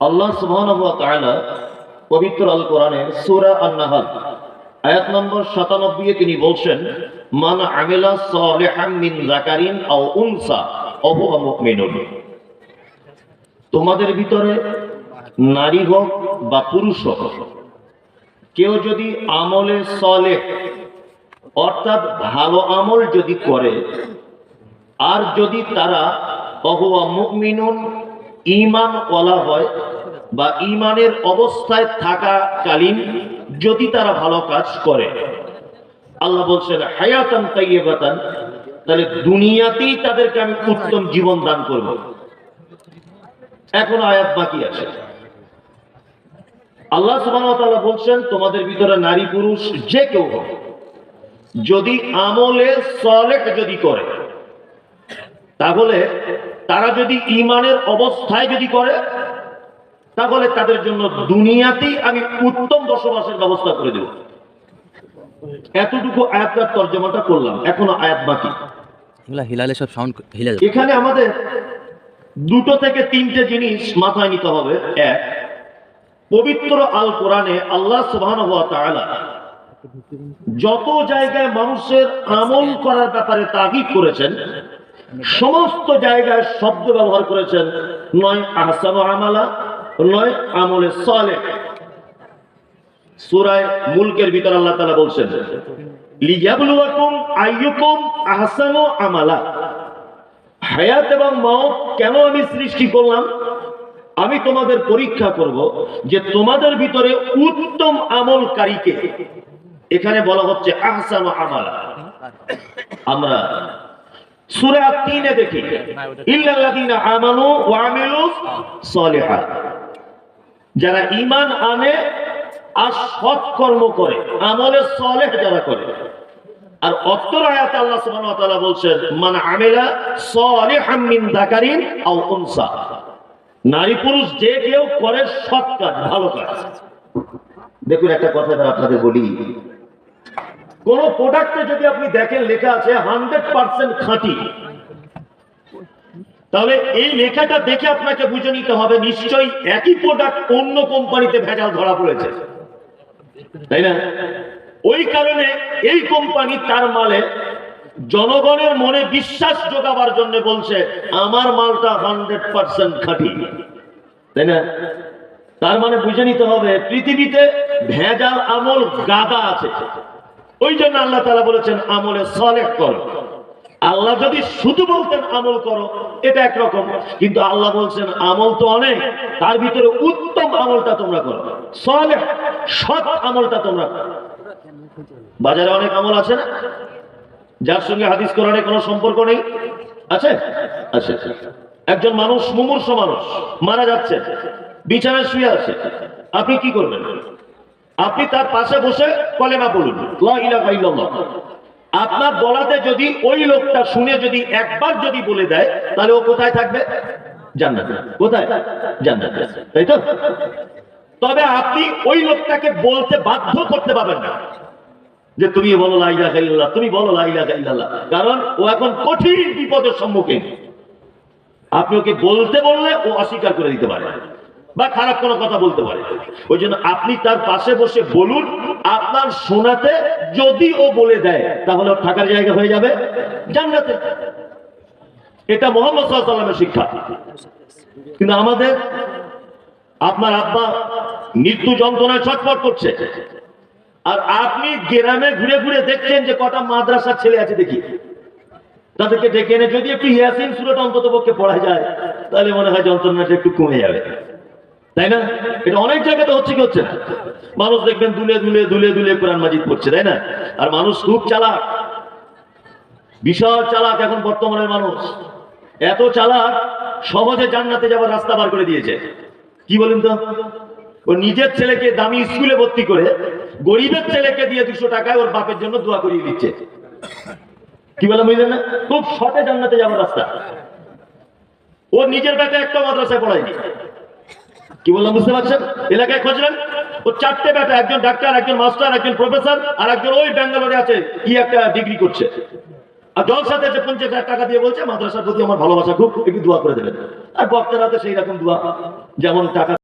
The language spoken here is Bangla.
আল্লাহ সুবহানাহু ওয়া তাআলা পবিত্র আল কোরআনের সূরা আন-নাহল, আয়াত নম্বর 97 এ তিনি বলছেন, মান আমিলা সালিহাম মিন যাকারিন আও উনসা ওয়া মুমিনুন। তোমাদের ভিতরে নারী হোক বা পুরুষ হোক, কেউ যদি আমলে সলেহ, অর্থাৎ ভালো আমল যদি করে, আর যদি তারা অহুয়া মুমিনুন ইমান ওয়ালা হয় বা ইমানের অবস্থায় থাকাকালীন যদি তারা ভালো কাজ করে। আল্লাহ বলছেন, হায়াতান তাইয়েবাতান তাহলে দুনিয়াতেই তাদেরকে আমি উত্তম জীবন দান করব। এখন আয়াত বাকি আছে। আল্লাহ ওয়া বলছেন, তোমাদের ভিতরে নারী পুরুষ যে কেউ যদি আমলে সলেহ যদি করে তাহলে তারা যদি ইমানের অবস্থায় যদি করে তাহলে তাদের জন্য দুনিয়াতেই আমি উত্তম বসবাসের ব্যবস্থা করে দেব। এতটুকু আয়াতটার তর্জমাটা করলাম এখনও আয়াত বাকি। হিলালে সব সাউন্ড হিলা এখানে আমাদের দুটো থেকে তিনটে জিনিস মাথায় নিতে হবে। এক পবিত্র আল কোরআনে আল্লাহ তাআলা যত জায়গায় মানুষের আমল করার ব্যাপারে তাগিদ করেছেন সমস্ত জায়গায় শব্দ ব্যবহার করেছেন। নয় আহসান আমালা, নয় আমলে সলে সুরায় মুলকের ভিতর আল্লাহ তাআলা বলছেন হায়াত এবং মত কেন আমি সৃষ্টি করলাম? আমি তোমাদের পরীক্ষা করব যে তোমাদের ভিতরে উত্তম আমলকারীকে। এখানে বলা হচ্ছে আহসানু আমালা। আমরা সূরা 3 দেখি। ইল্লাল্লাযিনা আমানু ওয়া আমিলুস সলিহাত। যারা আনে, আর সৎ কর্ম করে, আমলে সলেহ যারা করে। আর অত্তর আয়াতে আল্লাহ বলছেন নারী পুরুষ যে কেউ করে, সৎ কাজ, ভালো কাজ। দেখুন একটা কথা আপনাদের বলি। কোন প্রোডাক্টে যদি আপনি দেখেন লেখা আছে হান্ড্রেড পার্সেন্ট খাঁটি, তাহলে এই লেখাটা দেখে আপনাকে বুঝে নিতে হবে নিশ্চয়ই একই প্রোডাক্ট অন্য কোম্পানিতে ভেজাল ধরা পড়েছে। তাই না? ওই কারণে এই কোম্পানি তার মালে জনগণের মনে বিশ্বাস যোগাবার জন্য বলছে, আমার মালটা হান্ড্রেড পার্সেন্ট খাঁটি। তাই না? তার মানে বুঝে নিতে হবে, পৃথিবীতে ভেজাল আমল গাদা আছে। ওই জন্য আল্লাহ তালা বলেছেন, আমলে সলেহ করো। আল্লাহ যদি শুধু বলতেন আমল করো, এটা একরকম। কিন্তু আল্লাহ বলছেন, আমল তো অনেক, তার ভিতরে উত্তম আমলটা তোমরা করো। সলেহ, সৎ আমলটা তোমরা বাজারে অনেক আমল আছে না? যার সঙ্গে হাদিস কোরআনে কোনো সম্পর্ক নেই? আছে? আছে। একজন মানুষ, মুমূর্ষ মানুষ, মারা যাচ্ছে, বিছানায় শুয়ে আছে। আপনি কি করবেন? আপনি তার পাশে বসে কলেমা বলুন আপনার বলাতে যদি ওই লোকটা শুনে যদি একবার যদি বলে দেয়, তাহলে ও কোথায় থাকবে? জান্নাতে। কোথায়? জান্নাতে। তাই তো? তবে আপনি ওই লোকটাকে বলতে বাধ্য করতে পারবেন না। যে তুমি বলো লাইলা গাইল্লাহ তুমি বলো লাইলা গাইল্লাহ কারণ ও এখন কঠিন বিপদের সম্মুখীন। আপনি ওকে বলতে বললে ও অস্বীকার করে দিতে পারে। বা খারাপ কোনো কথা বলতে পারে। ওই জন্য আপনি তার পাশে বসে বলুন, আপনার শোনাতে যদি ও বলে দেয়, তাহলে থাকার জায়গা হয়ে যাবে জান্নাতে। এটা মোহাম্মদ সাল্লামের শিক্ষা। কিন্তু আমাদের আপনার আব্বা মৃত্যু যন্ত্রণায় ছটফট করছে। আর আপনি গ্রামে ঘুরে ঘুরে দেখছেন যে কটা মাদ্রাসার ছেলে আছে দেখি। তাদেরকে ডেকে এনে যদি একটু ইয়াসিন সুরত অন্তত পক্ষে পড়া যায়, তাহলে মনে হয় যন্ত্রণাটা একটু কমে যাবে। তাই না? এটা অনেক জায়গাতে হচ্ছে কি হচ্ছে না? মানুষ দেখবেন দুলে দুলে দুলে দুলে কোরআন মাজিদ পড়ছে, তাই না? আর মানুষ খুব চালাক। বিশাল চালাক এখন বর্তমানের মানুষ। এত চালাক সহজে জান্নাতে যাওয়ার রাস্তা বার করে দিয়েছে। কি বলেন তো? ও নিজের ছেলেকে দামি স্কুলে ভর্তি করে, গরিবের ছেলেকে দিয়ে দুশো টাকায় ওর বাপের জন্য দোয়া করিয়ে দিচ্ছে। কি বলে বুঝলেন না? খুব শর্টে জান্নাতে যাওয়ার রাস্তা। ও নিজের বেটা একটা মাদ্রাসায় পড়ায়নি। কি বললাম, বুঝতে পারছেন? এলাকায় খুঁজলেন? ও চারটে বেটা একজন ডাক্তার, একজন মাস্টার, একজন প্রফেসর, আর একজন ওই ব্যাঙ্গালোরে আছে কি একটা ডিগ্রি করছে। আর জলসাতে যে পঞ্চাশ হাজার টাকা দিয়ে বলছে, মাদ্রাসার প্রতি আমার ভালোবাসা খুব, একটু দোয়া করে দেবেন। আর বক্তারা তো সেই রকম দোয়া, যেমন টাকা